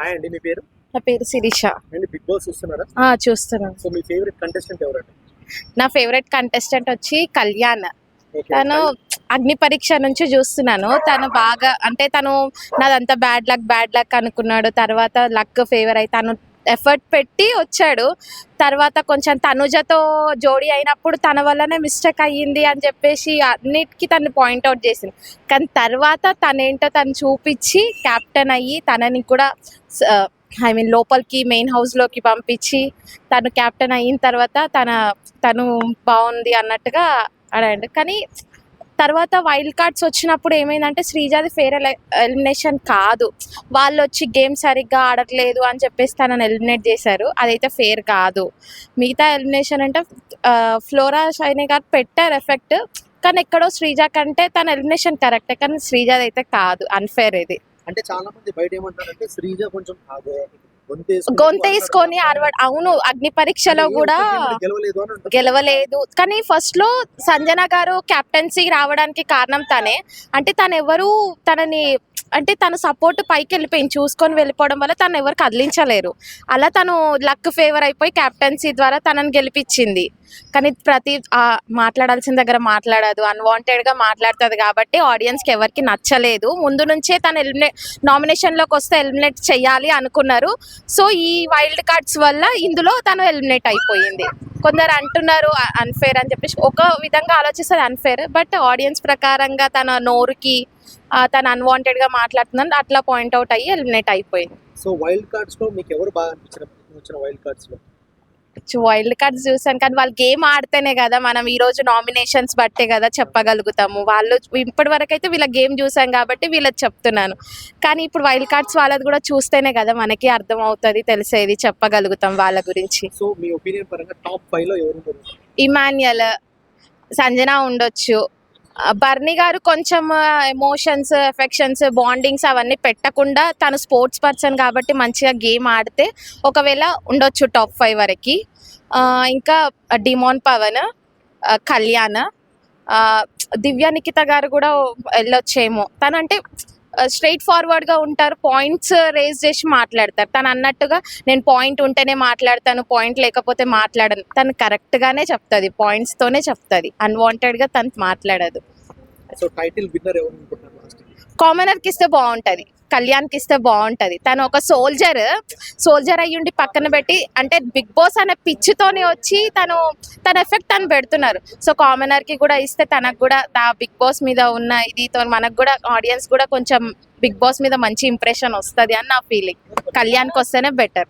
Hi అండి మీ పేరు? నా పేరు శిరీష. అండి బిగ్ బాస్ చూస్తున్నారా? ఆ, చూస్తున్నాను. సో మీ ఫేవరెట్ కంటెస్టెంట్ ఎవరండి? నా ఫేవరెట్ కంటెస్టెంట్ వచ్చి కళ్యాణ్. తను అగ్ని పరీక్ష నుంచి చూస్తున్నాను. తను బాగా అంటే తను నాదంతా బ్యాడ్ లక్ బ్యాడ్ లక్ అనుకున్నాడు. తర్వాత లక్ ఫేవర్ అయి తను ఎఫర్ట్ పెట్టి వచ్చాడు. తర్వాత కొంచెం తనుజతో జోడీ అయినప్పుడు తన వల్లనే మిస్టేక్ అయ్యింది అని చెప్పేసి అన్నిటికీ తను పాయింట్అవుట్ చేసింది. కానీ తర్వాత తనేంటో తను చూపించి క్యాప్టెన్ అయ్యి తనని కూడా ఐ మీన్ లోపలికి మెయిన్ హౌస్లోకి పంపించి తను కెప్టెన్ అయిన తర్వాత తన తను బాగుంది అన్నట్టుగా అడండి కానీ తర్వాత వైల్డ్ కార్డ్స్ వచ్చినప్పుడు ఏమైందంటే శ్రీజాది ఫేర్ ఎలిమినేషన్ కాదు. వాళ్ళు వచ్చి గేమ్ సరిగ్గా ఆడట్లేదు అని చెప్పేసి తనని ఎలిమినేట్ చేశారు. అదైతే ఫేర్ కాదు. మిగతా ఎలిమినేషన్ అంటే ఫ్లోరా షైని గారు పెట్టారు ఎఫెక్ట్ కానీ ఎక్కడో శ్రీజ కంటే తన ఎలిమినేషన్ కరెక్టే కానీ శ్రీజాది అయితే కాదు. అన్ఫేర్ ఇది. అంటే చాలా మంది బయట ఏమంటారంటే శ్రీజ కొంచెం గొంతేసుకొని అరవడ. అవును అగ్ని పరీక్షలో కూడా. గెలవలేదు కానీ ఫస్ట్లో సంజన గారు కెప్టెన్సీ రావడానికి కారణం తనే. అంటే తను ఎవరు తనని అంటే తన సపోర్ట్ పైకి వెళ్ళిపోయింది. చూసుకొని వెళ్ళిపోవడం వల్ల తను ఎవరు కదిలించలేరు. అలా తను లక్ ఫేవర్ అయిపోయి కెప్టెన్సీ ద్వారా తనని గెలిపించింది. కానీ ప్రతి మాట్లాడాల్సిన దగ్గర మాట్లాడదు. అన్వాంటెడ్గా మాట్లాడుతుంది కాబట్టి ఆడియన్స్కి ఎవరికి నచ్చలేదు. ముందు నుంచే తను ఎలిమినేట్ నామినేషన్లోకి వస్తే ఎలిమినేట్ చేయాలి అనుకున్నారు. సో ఈ వైల్డ్ కార్డ్స్ వల్ల ఇందులో తను ఎలిమినేట్ అయిపోయింది. కొందరు అంటున్నారు అన్ఫేర్ అని చెప్పేసి. ఒక విధంగా ఆలోచిస్తారు అన్ఫేర్ బట్ ఆడియన్స్ ప్రకారంగా తన నోరుకి తను అన్వాంటెడ్గా మాట్లాడుతుందని అట్లా పాయింట్అవుట్ అయ్యి ఎలిమినేట్ అయిపోయింది. సో వైల్డ్ కార్డ్స్లో మీకు ఎవరు బాగా అనిపించిన వచ్చిన వైల్డ్ కార్డ్స్లో? వైల్డ్ కార్డ్స్ చూసాను కానీ వాళ్ళు గేమ్ ఆడితేనే కదా మనం ఈ రోజు నామినేషన్స్ బట్టే కదా చెప్పగలుగుతాము. వాళ్ళు ఇప్పటి వరకు అయితే వీళ్ళ గేమ్ చూసాం కాబట్టి వీళ్ళకి చెప్తున్నాను. కానీ ఇప్పుడు వైల్డ్ కార్డ్స్ వాళ్ళది కూడా చూస్తేనే కదా మనకి అర్థం అవుతుంది తెలిసేది చెప్పగలుగుతాం వాళ్ళ గురించి. సో మీ ఒపీనియన్ పరంగా టాప్ ఫైవ్లో ఎవరు ఇమాన్యుయల్ సంజన ఉండొచ్చు. బర్నీ గారు కొంచెం ఎమోషన్స్ ఎఫెక్షన్స్ బాండింగ్స్ అవన్నీ పెట్టకుండా తను స్పోర్ట్స్ పర్సన్ కాబట్టి మంచిగా గేమ్ ఆడితే ఒకవేళ ఉండొచ్చు టాప్ ఫైవ్ వరకు. ఇంకా డిమోన్ పవన్ కళ్యాణ కళ్యాణ్ దివ్య నిఖిత గారు కూడా వెళ్ళొచ్చేమో. తనంటే స్ట్రైట్ ఫార్వర్డ్గా ఉంటారు. పాయింట్స్ రేజ్ చేసి మాట్లాడతారు. తను అన్నట్టుగా నేను పాయింట్ ఉంటేనే మాట్లాడతాను పాయింట్ లేకపోతే మాట్లాడను. తను కరెక్ట్గానే చెప్తుంది పాయింట్స్తోనే చెప్తుంది. అన్వాంటెడ్గా తను మాట్లాడదు. సో టైటిల్ విన్నర్ ఎవరు కామనర్కి ఇస్తే బాగుంటుంది కళ్యాణ్కి ఇస్తే బాగుంటుంది. తను ఒక సోల్జర్ సోల్జర్ అయ్యుండి పక్కన పెట్టి అంటే బిగ్ బాస్ అనే పిచ్చితోనే వచ్చి తను తన ఎఫెక్ట్ తను పెడుతున్నారు. సో కామనర్కి కూడా ఇస్తే తనకు కూడా ఆ బిగ్ బాస్ మీద ఉన్న ఇదితో మనకు కూడా ఆడియన్స్ కూడా కొంచెం బిగ్ బాస్ మీద మంచి ఇంప్రెషన్ వస్తుంది అని నా ఫీలింగ్ కళ్యాణ్కి వస్తేనే బెటర్